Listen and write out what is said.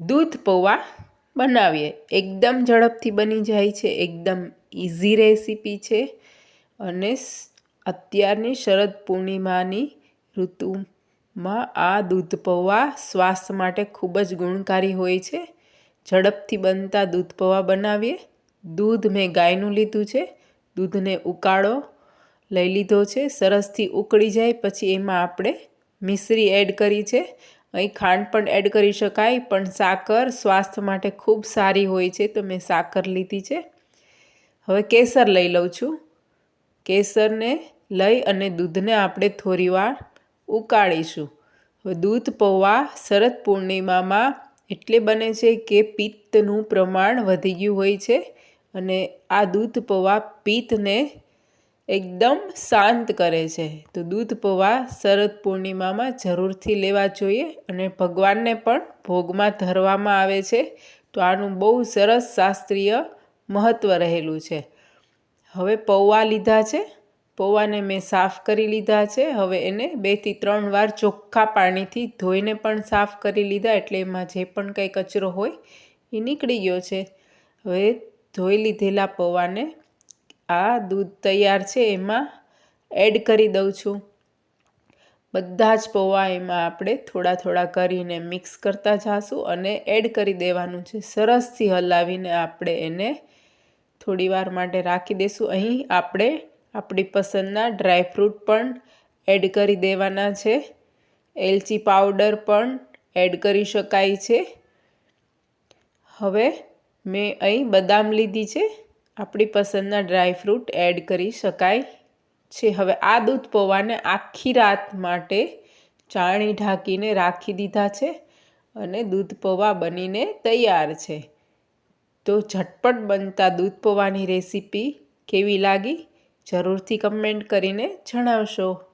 દૂધ પૌવા બનાવીએ. એકદમ ઝડપથી બની જાય છે. એકદમ ઇઝી રેસીપી છે. અને અત્યારની શરદ પૂર્ણિમાની ઋતુમાં આ દૂધ પૌવા સ્વાસ્થ્ય માટે ખૂબ જ ગુણકારી હોય છે. ઝડપથી બનતા દૂધ પૌવા બનાવીએ. દૂધ મેં ગાયનું લીધું છે. દૂધને ઉકાળો, લઈ લીધો છે. સરસથી ઉકળી જાય. પછી એમાં આપણે મિશ્રી એડ કરી છે. અહીં ખાંડ પણ એડ કરી શકાય, પણ સાકર સ્વાસ્થ્ય માટે ખૂબ સારી હોય છે. તો મેં સાકર લીધી છે. હવે કેસર લઈ લઉં છું. કેસરને લઈ અને દૂધને આપણે થોડીવાર ઉકાળીશું. હવે દૂધ, પૌવા, શરદ પૂર્ણિમામાં એટલે બને છે કે પિત્તનું પ્રમાણ વધી ગયું હોય છે અને આ દૂધ, પૌવા, પિત્તને એકદમ શાંત કરે છે. તો દૂધ પૌવા શરદ પૂર્ણિમામાં જરૂરથી લેવા જોઈએ અને ભગવાનને પણ ભોગમાં ધરવામાં આવે છે. તો આનું બહુ સરસ શાસ્ત્રીય મહત્ત્વ રહેલું છે. હવે પૌવા લીધા છે. પૌવાને મેં સાફ કરી લીધા છે. હવે એને બેથી ત્રણ વાર ચોખ્ખા પાણીથી ધોઈને પણ સાફ કરી લીધા એટલે એમાં જે પણ કંઈ કચરો હોય એ નીકળી ગયો છે. હવે ધોઈ લીધેલા પૌવાને આ દૂધ તૈયાર છે, એમાં એડ કરી દઉં છું. બધા જ પૌવા એમાં આપણે થોડા થોડા કરીને મિક્સ કરતા જાશું અને એડ કરી દેવાનું છે. સરસથી હલાવીને આપણે એને થોડીવાર માટે રાખી દઈશું અહીં આપણે આપણી પસંદના ડ્રાયફ્રૂટ પણ એડ કરી દેવાના છે. એલચી પાવડર પણ એડ કરી શકાય છે. હવે મેં અહીં બદામ લીધી છે. આપણી પસંદના ડ્રાયફ્રૂટ એડ કરી શકાય છે. હવે આ દૂધ પૌવાને આખી રાત માટે ચાણી ઢાંકીને રાખી દીધા છે અને દૂધ પૌવા બનીને તૈયાર છે. તો ઝટપટ બનતા દૂધ પૌવાની રેસીપી કેવી લાગી જરૂરથી કમેન્ટ કરીને જણાવશો.